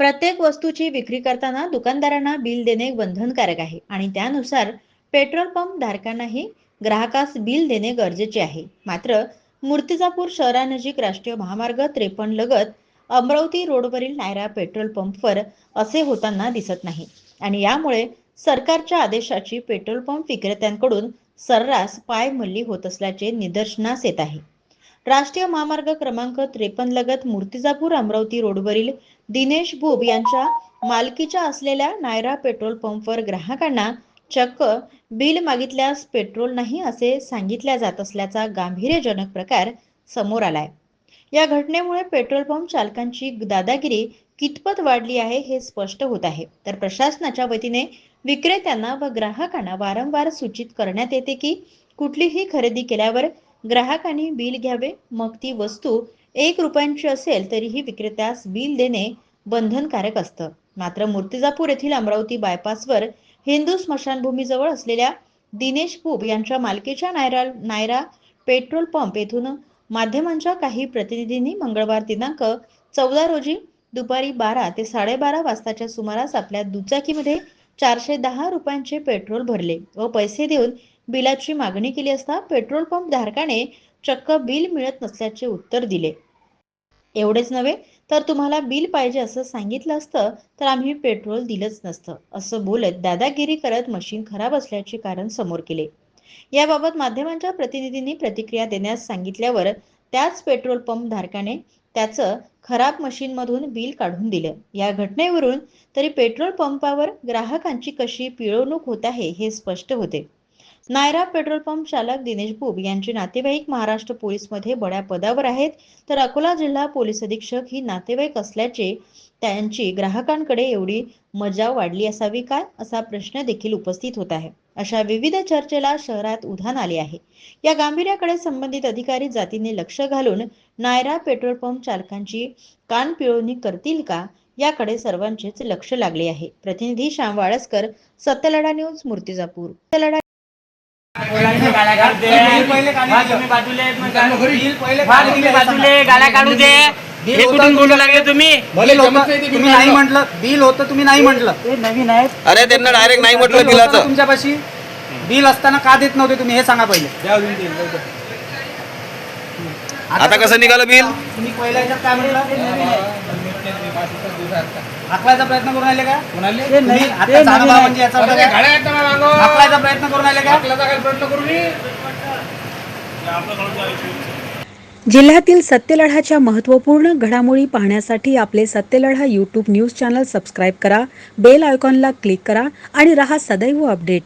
प्रत्येक वस्तूची विक्री करताना दुकानदारांना बिल देणे बंधनकारक आहे आणि त्यानुसार पेट्रोल पंप धारकांनाही ग्राहकास बिल देणे गरजेचे आहे. मात्र मूर्तिजापूर शहरानजीक राष्ट्रीय महामार्ग त्रेपन्न लगत अमरावती रोडवरील नायरा पेट्रोल पंपवर असे होताना दिसत नाही आणि यामुळे सरकारच्या आदेशाची पेट्रोल पंप विक्रेत्यांकडून सर्रास पायमल्ली होत असल्याचे निदर्शनास येत आहे. राष्ट्रीय महामार्ग क्रमांक त्रेपन्न लगत मूर्तिजापूर अमरावती रोडवरील दिनेश भोब यांच्या मालकीच्या असलेल्या नायरा पेट्रोल पंपवर ग्राहकांना चक्क बिल मागितल्यास पेट्रोल नाही असे सांगितल्या जात असल्याचा गांभीर्यजनक प्रकार समोर आलाय. या घटनेमुळे पेट्रोल पंप चालकांची दादागिरी कितपत वाढली आहे हे स्पष्ट होत आहे. तर प्रशासनाच्या वतीने विक्रेत्यांना व ग्राहकांना वारंवार सूचित करण्यात येते की कुठलीही खरेदी केल्यावर ग्राहकांनी बिल घ्यावे मग ती वस्तू एक रुपयांची असेल तरीही विक्रेत्यास बिल देणे बंधनकारक असतं. मात्र मूर्तिजापूर येथील अमरावती बायपासवर हिंदू स्मशानभूमीजवळ असलेल्या दिनेश पूप यांच्या मालकीच्या नायरा नायरा पेट्रोल पंप येथून माध्यमांच्या काही प्रतिनिधींनी मंगळवार दिनांक चौदा रोजी दुपारी बारा ते साडेबारा वाजताच्या सुमारास आपल्या दुचाकीमध्ये चारशे दहा रुपयांचे पेट्रोल भरले व पैसे देऊन बिलाची मागणी केली असता पेट्रोल पंप धारकाने चक्क बिल मिळत नसल्याचे उत्तर दिले. एवढेच नव्हे तर तुम्हाला बिल पाहिजे असं सांगितलं असतं तर आम्ही पेट्रोल दिलंच नसतं असं बोलत दादागिरी करत मशीन खराब असल्याचे कारण समोर केले. याबाबत माध्यमांच्या प्रतिनिधींनी प्रतिक्रिया देण्यास सांगितल्यावर त्याच पेट्रोल पंप धारकाने त्याचं खराब मशीनमधून बिल काढून दिलं. या घटनेवरून तरी पेट्रोल पंपावर ग्राहकांची कशी पिळवणूक होत आहे हे स्पष्ट होते. नायरा पेट्रोल पंप चालक दिनेश बुब यांचे नातेवाईक महाराष्ट्र पोलीसमध्ये बड्या पदावर आहेत. तर अकोला जिल्हा पोलीस अधीक्षक ही नातेवाईक असल्याचे त्यांची ग्राहकांकडे एवढी मजा वाढली असावी काय असा प्रश्न देखील उपस्थित होत आहे. अशा विविध चर्चेला शहरात उधाण आले आहे. या गांभीर्याकडे संबंधित अधिकारी जातीने लक्ष घालून नायरा पेट्रोल पंप चालकांची कान पिळवणी करतील का? याकडे सर्वांचेच लक्ष लागले आहे. प्रतिनिधी श्याम वाळसकर सत्यलढा न्यूज मूर्तिजापूर. सत्यलढा गाड्या काढू दे हे कुठून बोलू लागले तुम्ही बिल होतं तुम्ही नाही म्हटलं बिल होतं तुम्ही नाही म्हटलं ते नवीन आहेत अरे त्यांना डायरेक्ट नाही म्हटलं बिल बिलाचं तुमच्यापाशी बिल असताना का देत नव्हते तुम्ही हे सांगा पहिले आता कसं निघालं बिल? तुम्ही पहिल्या काय म्हटलं हाकलायचा प्रयत्न करून राहिले का? ते तुम्ही? आता ते याचा अर्थ काय? हाकलायचा प्रयत्न करून राहिले का? जिल्ह्यातील सत्यलढाच्या महत्त्वपूर्ण घडामोडी पाहण्यासाठी आपले Satyaladha YouTube news channel subscribe करा बेल आयकॉनला क्लिक करा आणि रहा सदैव अपडेट